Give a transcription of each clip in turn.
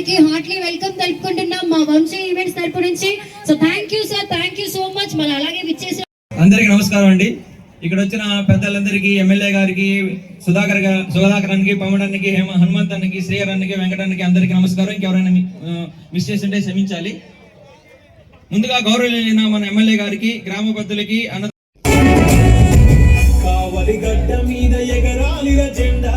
అందరికి Hartley welcome తెలుపుకుంటున్నాం మా Vamsi events తరపు నుంచి. So thank you sir thank you so much మళ్ళీ అలాగే విచ్చేసి అందరికి నమస్కారం అండి. ఇక్కడ వచ్చిన పెద్దలందరికీ ఎమ్మెల్యే గారికి సుధాకర్ గారు సుధాకర్ అన్నకి పవన్ అన్నకి హేమ హనుమంత్ అన్నకి శ్రీహర్ అన్నకి వెంకటానికి అందరికీ నమస్కారం. ఇంకెవరైనా మిస్ చేసింటే క్షమించాలి. ముందుగా గౌరవలేని మన ఎమ్మెల్యే గారికి గ్రామ పెద్దలకి అన్న కావలి గడ్డ మీద జెండా.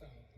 lifestyle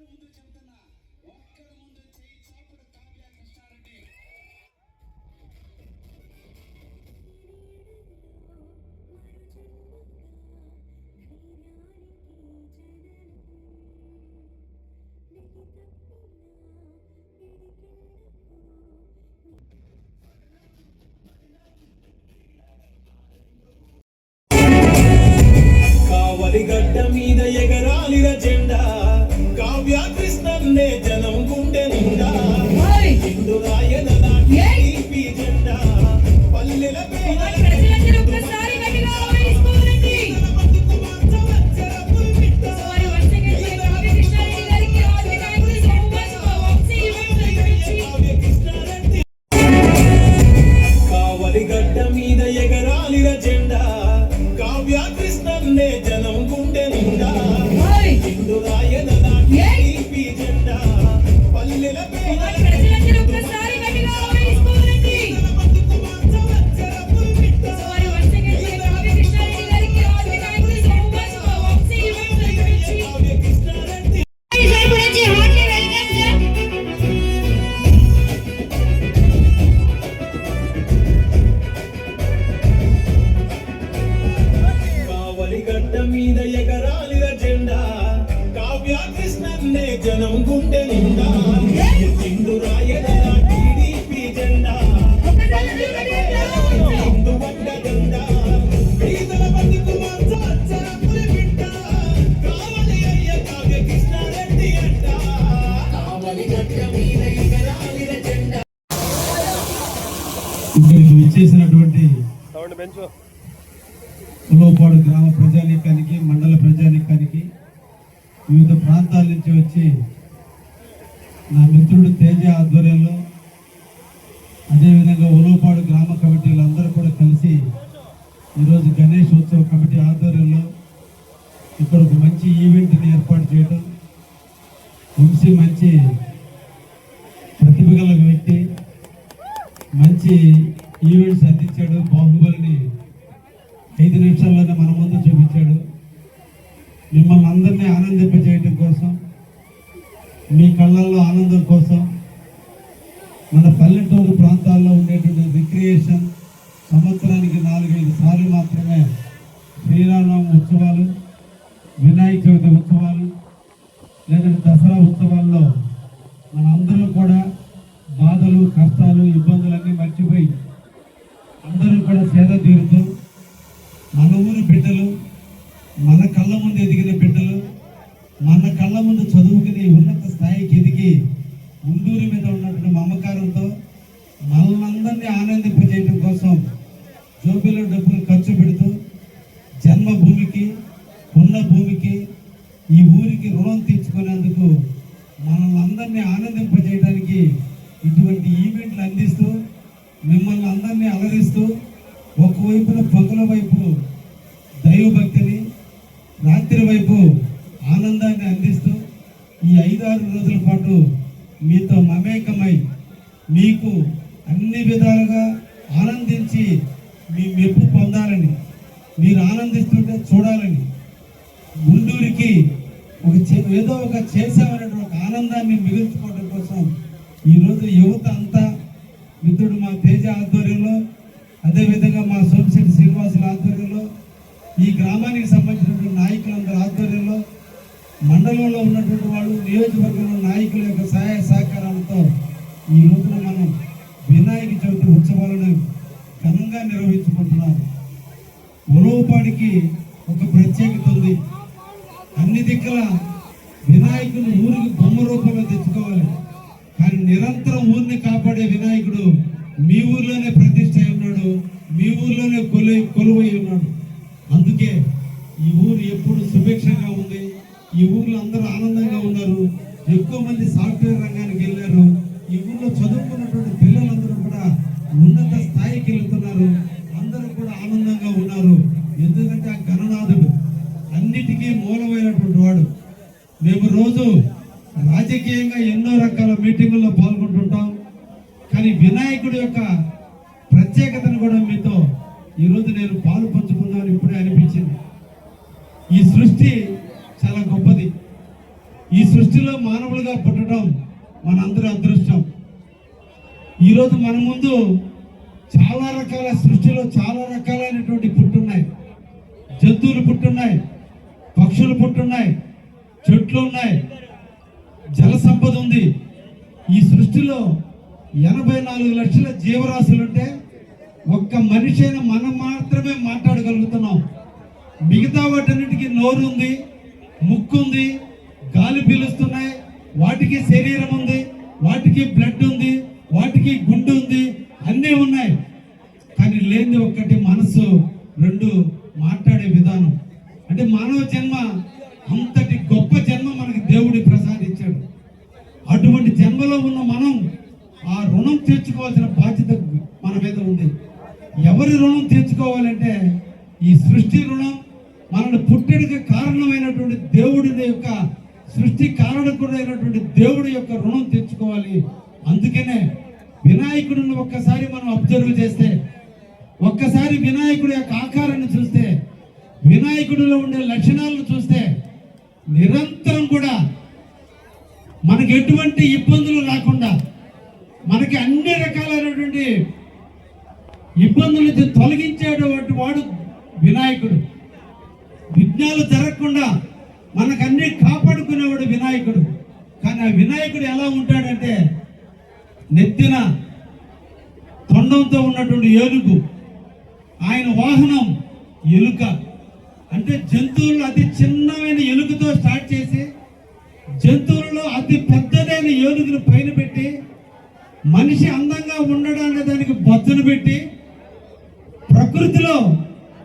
ಶ್ರೀಮಂತರು ಮುಂದೆ ಚೆಂತನ ఇక్కడికి వచ్చేసినటువంటి గ్రామ ప్రజానీకానికి మండల ప్రజానీకానికి వివిధ ప్రాంతాల నుంచి వచ్చి నా మిత్రుడు తేజ ఆధ్వర్యంలో అదేవిధంగా ఉలవపాడు గ్రామ కమిటీలు అందరూ కూడా కలిసి ఈరోజు గణేష్ ఉత్సవ కమిటీ ఆధ్వర్యంలో ఇక్కడ ఒక మంచి ఈవెంట్ని ఏర్పాటు చేయడం వంశీ మంచి ప్రతిభ గల వ్యక్తి. మంచి ఈవెంట్స్ అందించాడు బాహుబలిని ఐదు నిమిషాల్లోనే మన ముందు చూపించాడు. మిమ్మల్ని అందరినీ ఆనందింపజేయటం కోసం మీ కళ్ళల్లో ఆనందం కోసం మన పల్లెటూరు ప్రాంతాల్లో ఉండేటువంటి రిక్రియేషన్ సంవత్సరానికి నాలుగైదు సార్లు మాత్రమే శ్రీరామ ఉత్సవాలు వినాయక చవితి ఉత్సవాలు లేదంటే దసరా ఉత్సవాల్లో మనందరూ కూడా బాధలు కష్టాలు ఇబ్బందులన్నీ మర్చిపోయి అందరూ కూడా సేద తీరుతూ మన ఊరి బిడ్డలు మన కళ్ళ ముందు ఎదిగిన బిడ్డలు మన కళ్ళ ముందు చదువుకుని ఉన్నత స్థాయికి ఎదిగి ఉండూరి మీద ఉన్నటువంటి మమకారంతో మనల్ని ఆనందింపజేయడం కోసం జోబీలో డబ్బులు ఖర్చు పెడుతూ జన్మభూమికి ఉన్న భూమికి ఈ ఊరికి రుణం తీర్చుకునేందుకు మనల్ని అందరినీ ఆనందింపజేయడానికి ఇటువంటి ఈవెంట్లు అందిస్తూ మిమ్మల్ని అందరినీ అలరిస్తూ ఒకవైపున పగుల వైపు దైవభక్తిని రాత్రి వైపు ఆనందాన్ని అందిస్తూ ఈ ఐదారు రోజుల పాటు మీతో మమేకమై మీకు అన్ని విధాలుగా ఆనందించి మీ మెప్పు పొందాలని మీరు ఆనందిస్తుంటే చూడాలని గుండూరికి ఒక చే- ఏదో ఒక చేసామనేటువంటి ఒక ఆనందాన్ని మిగుల్చుకోవడం కోసం ఈరోజు యువత అంతా మిత్రుడు మా తేజ ఆధ్వర్యంలో అదేవిధంగా మా సోమశెట్టి శ్రీనివాసుల ఆధ్వర్యంలో ఈ గ్రామానికి సంబంధించినటువంటి నాయకులందరి ఆధ్వర్యంలో మండలంలో ఉన్నటువంటి వాళ్ళు నియోజకవర్గంలో నాయకుల యొక్క సహాయ సహకారాలతో ఈ రోజున మనం వినాయక చవితి ఉత్సవాలను ఘనంగా నిర్వహించుకుంటున్నారు. ఉలవపాడికి ఒక ప్రత్యేకత ఉంది. అన్ని దిక్కుల వినాయకుని ఊరికి బొమ్మ రూపంలో తెచ్చుకోవాలి. కానీ నిరంతరం ఊరిని కాపాడే వినాయకుడు మీ ఊర్లోనే ప్రతిష్ట అయి ఉన్నాడు మీ ఊర్లోనే కొలు కొలువై ఉన్నాడు. అందుకే ఈ ఊరు ఎప్పుడు సుభిక్షంగా ఉంది. ఈ ఊర్లో అందరూ ఆనందంగా ఉన్నారు. ఎక్కువ మంది సాఫ్ట్వేర్ రంగానికి వెళ్ళారు. ఈ ఊర్లో చదువుకున్నటువంటి పిల్లలందరూ కూడా ఉన్నత స్థాయికి వెళ్తున్నారు. అందరూ కూడా ఆనందంగా ఉన్నారు. ఎందుకంటే ఆ గణనాథుడు అన్నిటికీ మూలమైనటువంటి వాడు. మేము రోజు రాజకీయంగా ఎన్నో రకాల మీటింగుల్లో పాల్గొంటుంటాం. కానీ వినాయకుడి యొక్క ప్రత్యేకతను కూడా మీతో ఈరోజు నేను పాలు పంచుకున్నాను ఇప్పుడే అనిపించింది. ఈ సృష్టి చాలా గొప్పది. ఈ సృష్టిలో మానవులుగా పుట్టడం మనందరి అదృష్టం. ఈరోజు మన ముందు చాలా రకాల సృష్టిలో చాలా రకాలైనటువంటి పుట్టున్నాయి. జంతువులు పుట్టున్నాయి పక్షులు పుట్టున్నాయి చెట్లు ఉన్నాయి జల సంపద ఉంది. ఈ సృష్టిలో ఎనభై నాలుగు లక్షల జీవరాశులు ఉంటే ఒక్క మనిషి అయిన మనం మాత్రమే మాట్లాడగలుగుతున్నాం. మిగతా వాటన్నిటికీ నోరు ఉంది. ముక్కు ఉంది గాలి పీలుస్తున్నాయి వాటికి శరీరం ఉంది వాటికి బ్లడ్ ఉంది వాటికి గుండె ఉంది అన్నీ ఉన్నాయి. కానీ లేని ఒక్కటి మనసు రెండు మాట్లాడే విధానం. అంటే మానవ జన్మ అంతటి గొప్ప జన్మ మనకి దేవుడి ప్రసాదించాడు. అటువంటి జన్మలో ఉన్న మనం ఆ రుణం తీర్చుకోవాల్సిన బాధ్యత మన మీద ఉంది. ఎవరి రుణం తీర్చుకోవాలంటే ఈ సృష్టి రుణం మనల్ని పుట్టడికి కాదు ప్రతి కారణకుడైనటువంటి దేవుడి యొక్క రుణం తెచ్చుకోవాలి అందుకనే వినాయకుడిని ఒక్కసారి మనం అబ్జర్వ్ చేస్తే ఒక్కసారి వినాయకుడి యొక్క ఆకారాన్ని చూస్తే వినాయకుడిలో ఉండే లక్షణాలను చూస్తే నిరంతరం కూడా మనకి ఎటువంటి ఇబ్బందులు రాకుండా మనకి అన్ని రకాలైనటువంటి ఇబ్బందులు తొలగించేటువంటి వాడు వినాయకుడు. విఘ్నాలు జరగకుండా మనకన్నీ కాపాడుకునేవాడు వినాయకుడు. కానీ ఆ వినాయకుడు ఎలా ఉంటాడంటే నెత్తిన తొండంతో ఉన్నటువంటి ఏనుగు ఆయన వాహనం ఎలుక. అంటే జంతువులు అతి చిన్నమైన ఎలుకతో స్టార్ట్ చేసి జంతువులలో అతి పెద్దదైన ఏనుగును పైన పెట్టి మనిషి అందంగా ఉండడానికి దానికి బొత్తును పెట్టి ప్రకృతిలో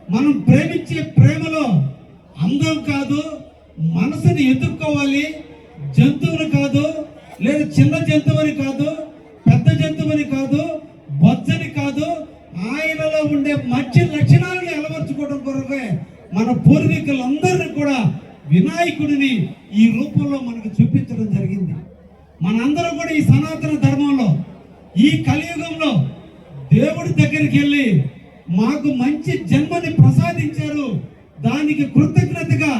మనం ప్రేమించే ప్రేమలో అందం కాదు మనసుని ఎదుర్కోవాలి జంతువులు కాదు లేదా చిన్న జంతువుని కాదు పెద్ద జంతువుని కాదు బొచ్చని కాదు ఆయనలో ఉండే మంచి లక్షణాలను అలవర్చుకోవడం కొరకే మన పూర్వీకులందరినీ కూడా వినాయకుడిని ఈ రూపంలో మనకు చూపించడం జరిగింది. మనందరం కూడా ఈ సనాతన ధర్మంలో ఈ కలియుగంలో దేవుడి దగ్గరికి వెళ్ళి మాకు మంచి జన్మని ప్రసాదించారు. దానికి కృతజ్ఞతగా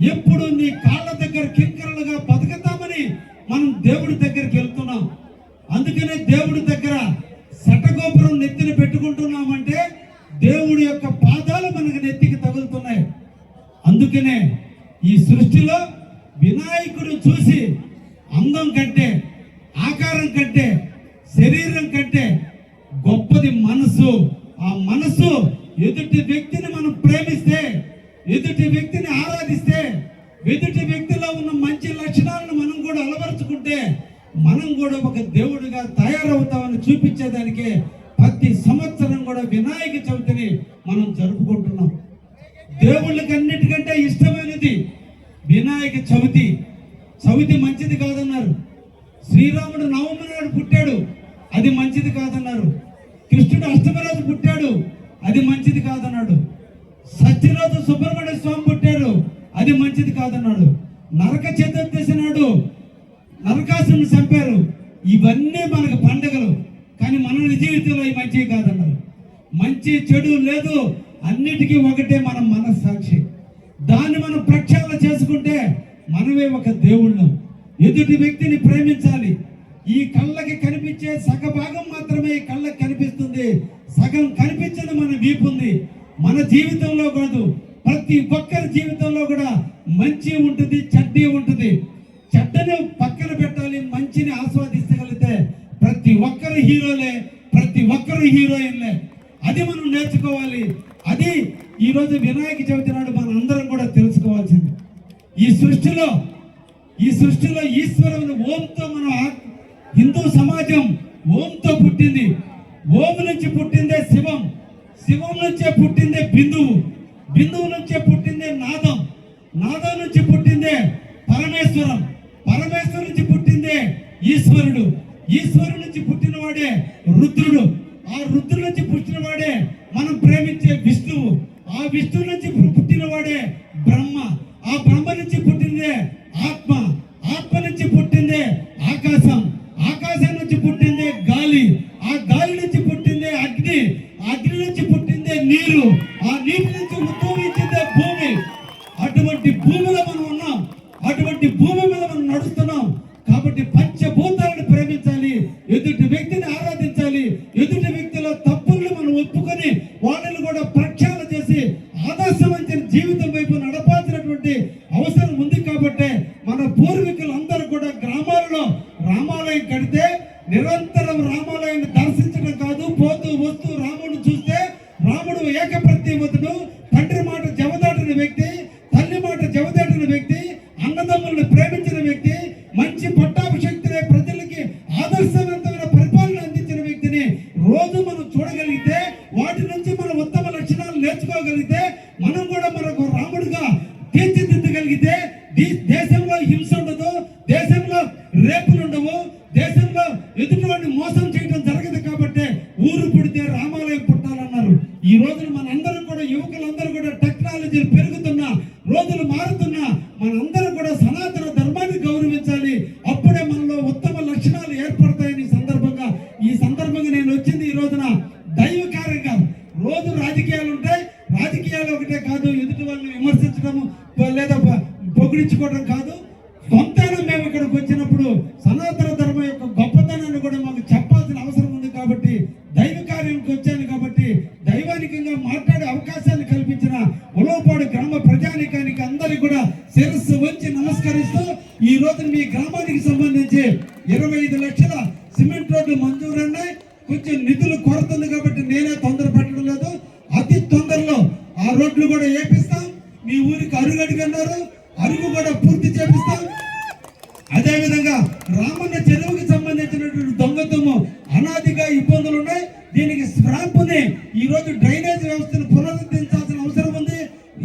ఎప్పుడు నీ కాళ్ళ దగ్గర కింకరలుగా బతుకుతామని మనం దేవుడి దగ్గరికి వెళ్తున్నాం. అందుకనే దేవుడి దగ్గర శటగోపురం నెత్తిన పెట్టుకుంటున్నామంటే దేవుడి యొక్క పాదాలు మనకు నెత్తికి తగులుతున్నాయి. అందుకనే ఈ సృష్టిలో వినాయకుడు చూసి అందం కంటే ఆకారం కంటే శరీరం కంటే గొప్పది మనసు. ఆ మనసు ఎదుటి వ్యక్తిని మనం ప్రేమిస్తే ఎదుటి వ్యక్తిని ఆరాధిస్తే ఎదుటి వ్యక్తిలో ఉన్న మంచి లక్షణాలను మనం కూడా అలవరుచుకుంటే మనం కూడా ఒక దేవుడిగా తయారవుతామని చూపించేదానికే ప్రతి సంవత్సరం కూడా వినాయక చవితిని మనం జరుపుకుంటున్నాం. దేవుళ్ళకి అన్నిటికంటే ఇష్టమైనది వినాయక చవితి. చవితి మంచిది కాదన్నారు. శ్రీరాముడు నవమి నాడు పుట్టాడు అది మంచిది కాదన్నారు. కృష్ణుడు అష్టమి రోజు పుట్టాడు అది మంచిది కాదన్నాడు. సత్యరోజు సుబ్రహ్మణ్య స్వామి పుట్టాడు అది మంచిది కాదన్నాడు. నరక చతుర్దశి నాడు నరకాసుని చంపారు. ఇవన్నీ మనకు పండగలు. కానీ మన జీవితంలో ఈ మంచివి కాదన్నారు మంచి చెడు లేదు. అన్నిటికీ ఒకటే మన మనస్సాక్షి. దాన్ని మనం ప్రక్షాళన చేసుకుంటే మనమే ఒక దేవుళ్ళం ఎదుటి వ్యక్తిని ప్రేమించాలి. ఈ కళ్ళకి కనిపించే సగ భాగం మాత్రమే ఈ కళ్ళకి కనిపిస్తుంది. సగం కనిపించదు మన వీపు ఉంది. మన జీవితంలో కాదు ప్రతి ఒక్కరి జీవితంలో కూడా మంచి ఉంటుంది చెడ్డీ ఉంటుంది. చెడ్డని పక్కన పెట్టాలి మంచిని ఆస్వాదించగలిగితే ప్రతి ఒక్కరు హీరోలే ప్రతి ఒక్కరు హీరోయిన్లే. అది మనం నేర్చుకోవాలి. అది ఈరోజు వినాయక చవితి నాడు మన అందరం కూడా తెలుసుకోవాల్సింది. ఈ సృష్టిలో ఈ సృష్టిలో ఈశ్వరుని ఓంతో మనం ఆ- హిందూ సమాజం ఓంతో పుట్టింది. ఓం నుంచి పుట్టిందే శివం. శివం నుంచే పుట్టిందే బిందువు. బిందువు నుంచే పుట్టిందే నాదం. నాదం నుంచి పుట్టిందే పరమేశ్వరం. పరమేశ్వరం నుంచి పుట్టిందే ఈశ్వరుడు. ఈశ్వరుడు నుంచి పుట్టినవాడే రుద్రుడు. ఆ రుద్రుడు నుంచి పుట్టినవాడే మనం ప్రేమించే విష్ణువు. ఆ విష్ణువు నుంచి వాళ్ళని కూడా ప్రఖ్యాత చేసి ఆదర్శవంతమైన జీవితం దేశంలో హింస ఉండదు దేశంలో రేపులు ఉండవు దేశంలో ఎదుటి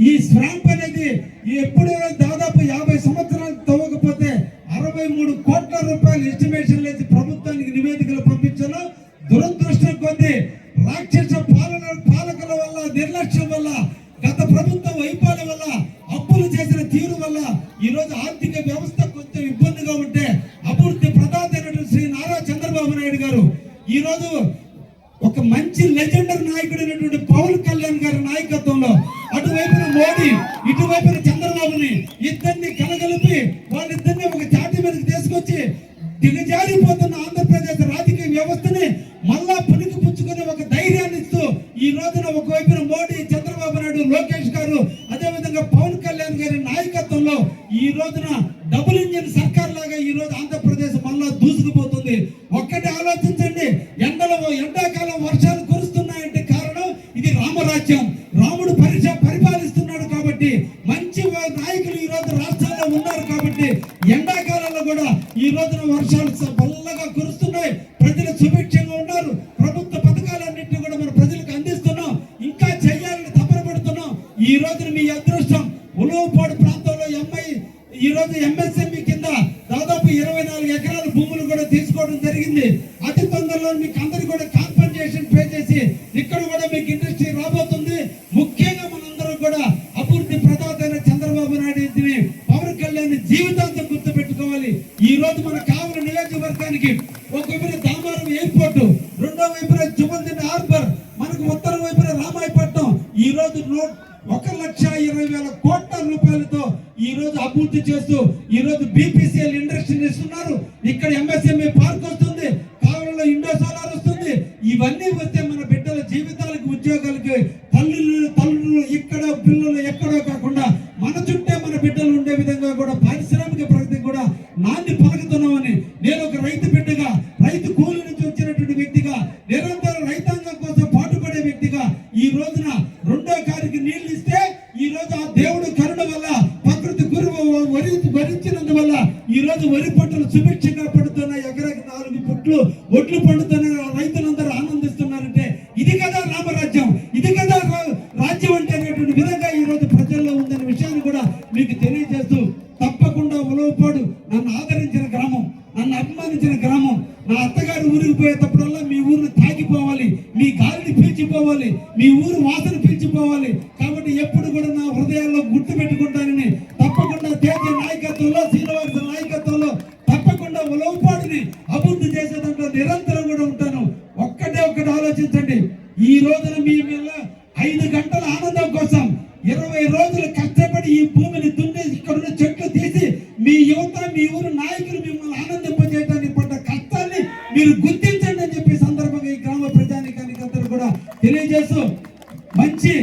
ఈ స్వాంప్ అనేది ఎప్పుడైనా దాదాపు యాభై సంవత్సరాలు తవ్వకపోతే అరవై మూడు కోట్ల రూపాయలు ఎస్టిమేషన్ తీసుకొచ్చి దిగజారిపోతున్న ఆంధ్రప్రదేశ్ రాజకీయ వ్యవస్థని మళ్ళా పునికి పుచ్చుకునే ఒక ధైర్యాన్ని ఇస్తూ ఈ రోజున ఒకవైపున మోడీ చంద్రబాబు నాయుడు లోకేష్ గారు అదేవిధంగా పవన్ కళ్యాణ్ గారి నాయకత్వంలో ఈ రోజున మీ అదృష్టం ఉలవపాడు ప్రాంతంలో ఎంఐ ఈరోజు ఎంఎస్ఎంఈ కింద దాదాపు ఇరవై నాలుగు ఎకరాల భూములు కూడా తీసుకోవడం జరిగింది. అతి తొందరలో మీకు అందరికీ ఈ రోజు అభివృద్ధి చేస్తూ ఈ రోజు బీపీసీఎల్ ఇండస్ట్రీ ఇస్తున్నారు. ఇక్కడ ఎంఎస్ఎంఈ పార్క్ వస్తుంది. కావలలో ఇండో సోలార్ వస్తుంది. ఇవన్నీ ఒట్లు ఒట్లు పండుతున్న రైతులంతా పంటల ఆనందం కోసం ఇరవై రోజులు కష్టపడి ఈ భూమిని దున్ని ఇక్కడున్న చెట్లు తీసి మీ యువత మీ ఊరు నాయకులు మిమ్మల్ని ఆనందింపజేయడానికి పడ్డ కష్టాన్ని మీరు గుర్తించండి అని చెప్పి సందర్భంగా ఈ గ్రామ ప్రజానికానికి అందరూ కూడా తెలియజేస్తూ మంచి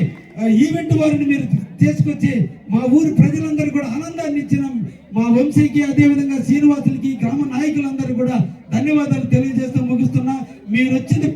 ఈవెంట్ వారిని మీరు తీసుకొచ్చి మా ఊరు ప్రజలందరూ కూడా ఆనందాన్ని ఇచ్చిన. మా వంశీకి అదేవిధంగా శ్రీనివాసులకి గ్రామ నాయకులందరూ కూడా ధన్యవాదాలు తెలియజేస్తూ ముగిస్తున్నా. మీరు వచ్చింది